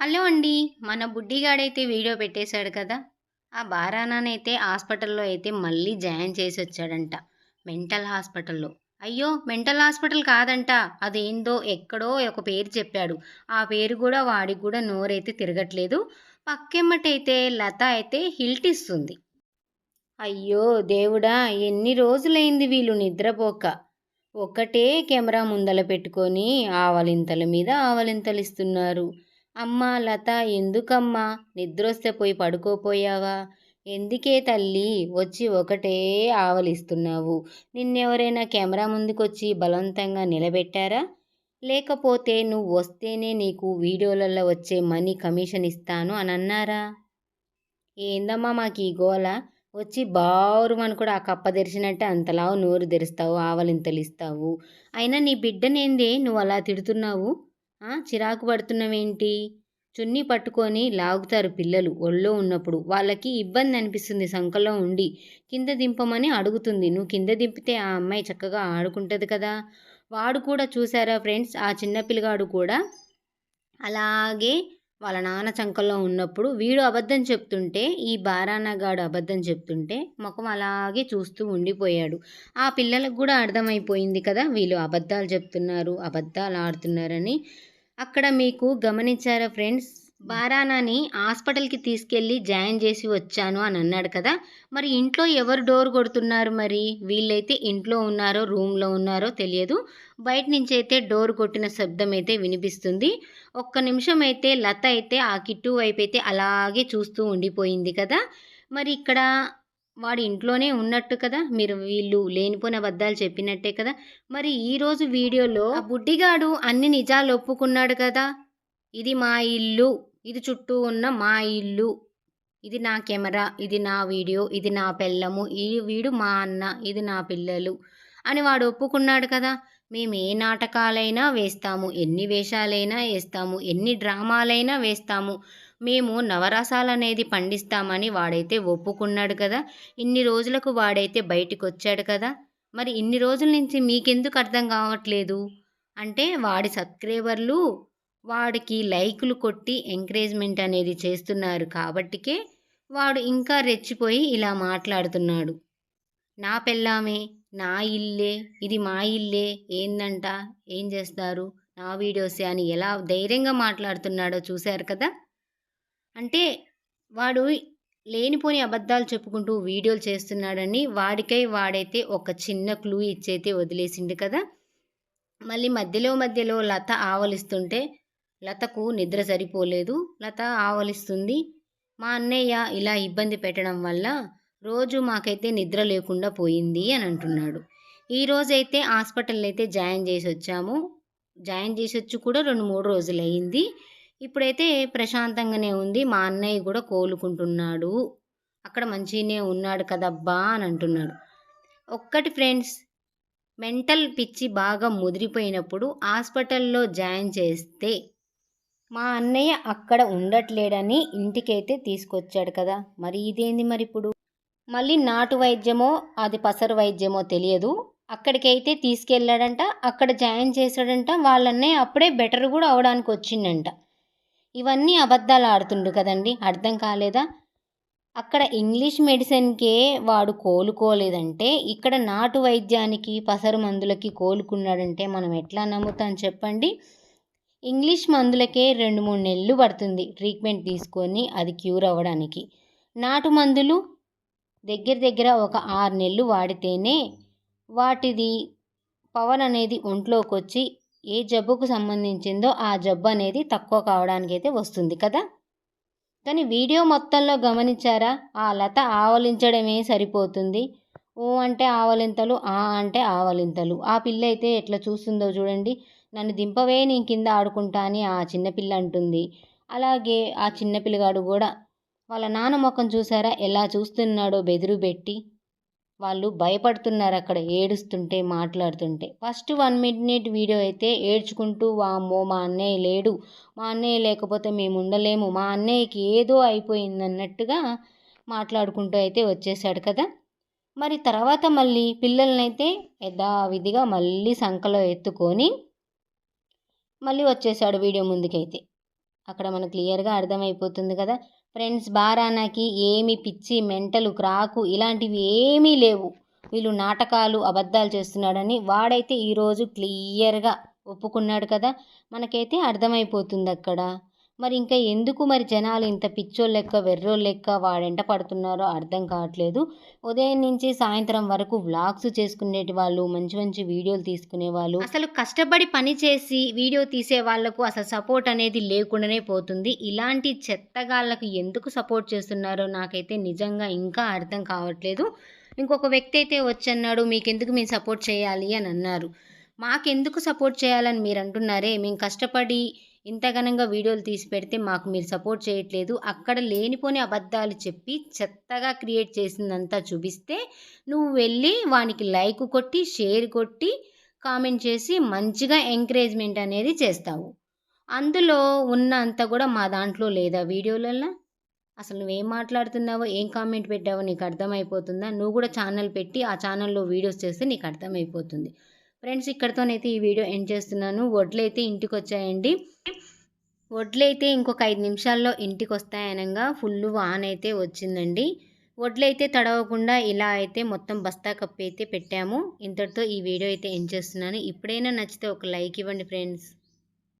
Hello అండి మన బుడ్డిగాడైతే video పెట్టేశాడు కదా. ఆ బారానానైతే హాస్పిటల్లో అయితే మళ్ళీ జాయిన్ చేసి వచ్చాడంట మెంటల్ హాస్పిటల్లో. అయ్యో మెంటల్ హాస్పిటల్ కాదంట అదేందో ఎక్కడో ఒక పేరు చెప్పాడు. ఆ పేరు కూడా వాడికి కూడా నోరైతే తిరగట్లేదు. పక్కెమ్మటైతే లత అయితే హిల్ట్ ఇస్తుంది. అయ్యో దేవుడా ఎన్ని రోజులైంది వీళ్ళు నిద్రపోక. ఒకటే కెమెరా ముందల పెట్టుకొని ఆవలింతల మీద ఆవలింతలు ఇస్తున్నారు అమ్మా లత ఎందుకమ్మా? నిద్రొస్తే పోయి పడుకోపోయావా? ఎందుకే తల్లి? వచ్చి ఒకటే ఆవలిస్తున్నావు. నిన్నెవరైనా కెమెరా ముందుకొచ్చి బలవంతంగా నిలబెట్టారా? లేకపోతే నువ్వు వస్తేనే నీకు వీడియోలలో వచ్చే మనీ కమిషన్ ఇస్తాను అని అన్నారా? ఏందమ్మా మాకు ఈ గోల? వచ్చి బారుమని కూడా ఆ కప్ప తెరిచినట్టే అంతలా నోరు తెరుస్తావు ఆవలింతలు ఇస్తావు అయినా నీ బిడ్డనేందే? నువ్వు అలా తిడుతున్నావు? చిరాకు పడుతున్నావేంటి? చున్నీ పట్టుకొని లాగుతారు పిల్లలు ఒళ్ళో ఉన్నప్పుడు. వాళ్ళకి ఇబ్బంది అనిపిస్తుంది సంకలో ఉండి. కింద దింపమని అడుగుతుంది. నువ్వు కింద దింపితే ఆ అమ్మాయి చక్కగా ఆడుకుంటుంది కదా? వాడు కూడా చూసారా ఫ్రెండ్స్? ఆ చిన్న పిల్లగాడు కూడా అలాగే వాళ్ళ నాన్న చంకల్లో ఉన్నప్పుడు వీడు అబద్ధం చెప్తుంటే ఈ బారానగాడు అబద్ధం చెప్తుంటే ముఖం అలాగే చూస్తూ ఉండిపోయాడు. ఆ పిల్లలకు కూడా అర్థమైపోయింది కదా వీళ్ళు అబద్ధాలు చెప్తున్నారు అబద్ధాలు ఆడుతున్నారని. అక్కడ మీకు గమనించారా ఫ్రెండ్స్? బారానాని హాస్పిటల్కి తీసుకెళ్ళి జాయిన్ చేసి వచ్చాను అని అన్నాడు కదా? మరి ఇంట్లో ఎవరు డోర్ కొడుతున్నారు మరి? వీళ్ళైతే ఇంట్లో ఉన్నారో రూమ్లో ఉన్నారో తెలియదు. బయట నుంచి అయితే డోర్ కొట్టిన శబ్దం అయితే వినిపిస్తుంది. ఒక్క నిమిషం అయితే లత అయితే ఆ కిట్టు వైపు అయితే అలాగే చూస్తూ ఉండిపోయింది కదా? మరి ఇక్కడ వాడి ఇంట్లోనే ఉన్నట్టు కదా? మీరు వీళ్ళు లేనిపోయిన అబద్ధాలు చెప్పినట్టే కదా? మరి ఈరోజు వీడియోలో బుడ్డిగాడు అన్ని నిజాలు ఒప్పుకున్నాడు కదా? ఇది మా ఇల్లు. ఇది చుట్టూ ఉన్న మా ఇల్లు. ఇది నా కెమెరా. ఇది నా వీడియో. ఇది నా పెళ్ళము. ఈ వీడు మా అన్న. ఇది నా పిల్లలు. అని వాడు ఒప్పుకున్నాడు కదా? మేము ఏ నాటకాలైనా వేస్తాము. ఎన్ని వేషాలైనా వేస్తాము. ఎన్ని డ్రామాలైనా వేస్తాము. మేము నవరసాలు అనేది పండిస్తామని వాడైతే ఒప్పుకున్నాడు కదా. ఇన్ని రోజులకు వాడైతే బయటికి వచ్చాడు కదా. మరి ఇన్ని రోజుల నుంచి మీకెందుకు అర్థం కావట్లేదు? అంటే వాడి సబ్స్క్రైబర్లు వాడికి లైకులు కొట్టి ఎంకరేజ్మెంట్ అనేది చేస్తున్నారు కాబట్టికే వాడు ఇంకా రెచ్చిపోయి ఇలా మాట్లాడుతున్నాడు. నా పెళ్ళామే నా ఇల్లే ఇది మా ఇల్లే ఏందంట ఏం చేస్తారు నా వీడియోసే అని ఎలా ధైర్యంగా మాట్లాడుతున్నాడో చూశారు కదా. అంటే వాడు లేనిపోని అబద్ధాలు చెప్పుకుంటూ వీడియోలు చేస్తున్నాడని వాడికై వాడైతే ఒక చిన్న క్లూ ఇచ్చైతే వదిలేసిండు కదా. మళ్ళీ మధ్యలో మధ్యలో లత ఆవలిస్తుంటే లతకు నిద్ర సరిపోలేదు. లత ఆవలిస్తుంది. మా అన్నయ్య ఇలా ఇబ్బంది పెట్టడం వల్ల రోజు మాకైతే నిద్ర లేకుండా పోయింది అని అంటున్నాడు. ఈరోజైతే హాస్పిటల్ అయితే జాయిన్ చేసి వచ్చాము జాయిన్ చేసి వచ్చి కూడా రెండు మూడు రోజులు అయింది ఇప్పుడైతే ప్రశాంతంగానే ఉంది. మా అన్నయ్య కూడా కోలుకుంటున్నాడు. అక్కడ మంచిగానే ఉన్నాడు కదబ్బా అని అంటున్నాడు. ఒక్కటి ఫ్రెండ్స్ మెంటల్ పిచ్చి బాగా ముదిరిపోయినప్పుడు హాస్పిటల్లో జాయిన్ చేస్తే మా అన్నయ్య అక్కడ ఉండట్లేడని ఇంటికైతే తీసుకొచ్చాడు కదా. మరి ఇదేంది మరి ఇప్పుడు? మళ్ళీ నాటు వైద్యమో అది పసరు వైద్యమో తెలియదు. అక్కడికైతే తీసుకెళ్ళాడంట అక్కడ జాయిన్ చేశాడంట. వాళ్ళన్నయ్య అప్పుడే బెటర్ కూడా అవడానికి వచ్చిందంట ఇవన్నీ అబద్ధాలు ఆడుతుండు కదండి. అర్థం కాలేదా? అక్కడ ఇంగ్లీష్ మెడిసిన్కే వాడు కోలుకోలేదంటే ఇక్కడ నాటు వైద్యానికి పసరు మందులకి కోలుకున్నాడంటే మనం ఎట్లా నమ్ముతాం చెప్పండి? ఇంగ్లీష్ మందులకే రెండు మూడు నెలలు పడుతుంది ట్రీట్మెంట్ తీసుకొని అది క్యూర్ అవ్వడానికి. నాటు మందులు దగ్గర దగ్గర ఒక ఆరు నెలలు వాడితేనే వాటిది పవర్ అనేది ఒంట్లోకి వచ్చి ఏ జబ్బుకు సంబంధించిందో ఆ జబ్బు అనేది తక్కువ కావడానికి అయితే వస్తుంది కదా? కానీ వీడియో మొత్తంలో గమనించారా? ఆ లత ఆవలించడమే సరిపోతుంది. ఓ అంటే ఆవలింతలు ఆ అంటే ఆవలింతలు. ఆ పిల్ల అయితే ఎట్లా చూస్తుందో చూడండి. నన్ను దింపవే నేను కింద ఆడుకుంటా అని ఆ చిన్నపిల్ల అంటుంది. అలాగే ఆ చిన్నపిల్లగాడు కూడా వాళ్ళ నాన్న ముఖం చూసారా? ఎలా చూస్తున్నాడో బెదురు పెట్టి. వాళ్ళు భయపడుతున్నారు అక్కడ ఏడుస్తుంటే మాట్లాడుతుంటే. ఫస్ట్ వన్ మినిట్ వీడియో అయితే ఏడ్చుకుంటూ వామ్మో మా అన్నయ్య లేడు. మా అన్నయ్య లేకపోతే మేము ఉండలేము. మా అన్నయ్యకి ఏదో అయిపోయింది అన్నట్టుగా మాట్లాడుకుంటూ అయితే వచ్చేసాడు కదా. మరి తర్వాత మళ్ళీ పిల్లలనైతే యథావిధిగా మళ్ళీ సంకలో ఎత్తుకొని మళ్ళీ వచ్చేసాడు వీడియో ముందుకైతే. అక్కడ మనకు క్లియర్గా అర్థమైపోతుంది కదా. ఫ్రెండ్స్ బారానాకి ఏమి పిచ్చి మెంటలు క్రాకు ఇలాంటివి ఏమీ లేవు. వీళ్ళు నాటకాలు అబద్ధాలు చేస్తున్నాడని వాడైతే ఈరోజు క్లియర్గా ఒప్పుకున్నాడు కదా? మనకైతే అర్థమైపోతుంది అక్కడ మరి ఇంకా ఎందుకు మరి జనాలు ఇంత పిచ్చోళ్ళ లెక్క వెర్రోళ్ళ లెక్క వాడెంట పడుతున్నారో అర్థం కావట్లేదు. ఉదయం నుంచి సాయంత్రం వరకు వ్లాగ్స్ చేసుకునేటి వాళ్ళు మంచి మంచి వీడియోలు తీసుకునే వాళ్ళు. అసలు కష్టపడి పని చేసి వీడియో తీసే వాళ్ళకు అసలు సపోర్ట్ అనేది లేకుండానే పోతుంది. ఇలాంటి చెత్తగాళ్ళకు ఎందుకు సపోర్ట్ చేస్తున్నారో నాకైతే నిజంగా ఇంకా అర్థం కావట్లేదు. ఇంకొక వ్యక్తి అయితే వచ్చన్నాడు మీకెందుకు మేము సపోర్ట్ చేయాలి? అని అన్నారు. మాకెందుకు సపోర్ట్ చేయాలని మీరు అంటున్నారే? మేము కష్టపడి ఇంత ఘనంగా వీడియోలు తీసి పెడితే మాకు మీరు సపోర్ట్ చేయట్లేదు. అక్కడ లేనిపోని అబద్ధాలు చెప్పి చెత్తగా క్రియేట్ చేసిందంతా చూపిస్తే నువ్వు వెళ్ళి వానికి లైక్ కొట్టి షేర్ కొట్టి కామెంట్ చేసి మంచిగా ఎంకరేజ్మెంట్ అనేది చేస్తావు. అందులో ఉన్న అంత కూడా మా దాంట్లో లేదా వీడియోలలో అసలు నువ్వేం మాట్లాడుతున్నావో ఏం కామెంట్ పెట్టావో నీకు అర్థమైపోతుందా? నువ్వు కూడా ఛానల్ పెట్టి ఆ ఛానల్లో వీడియోస్ చేస్తే నీకు అర్థమైపోతుంది. ఫ్రెండ్స్ ఇక్కడితోనైతే ఈ వీడియో ఎండ్ చేస్తున్నాను. వడ్లు అయితే ఇంటికి వచ్చాయండి వడ్లు అయితే ఇంకొక ఐదు నిమిషాల్లో ఇంటికి వస్తాయనగా ఫుల్ వాన్ అయితే వచ్చిందండి. వడ్లు అయితే తడవకుండా ఇలా అయితే మొత్తం బస్తా కప్పి అయితే పెట్టాము. ఇంతటితో ఈ వీడియో అయితే ఎండ్ చేస్తున్నాను. ఇప్పుడైనా నచ్చితే ఒక లైక్ ఇవ్వండి ఫ్రెండ్స్.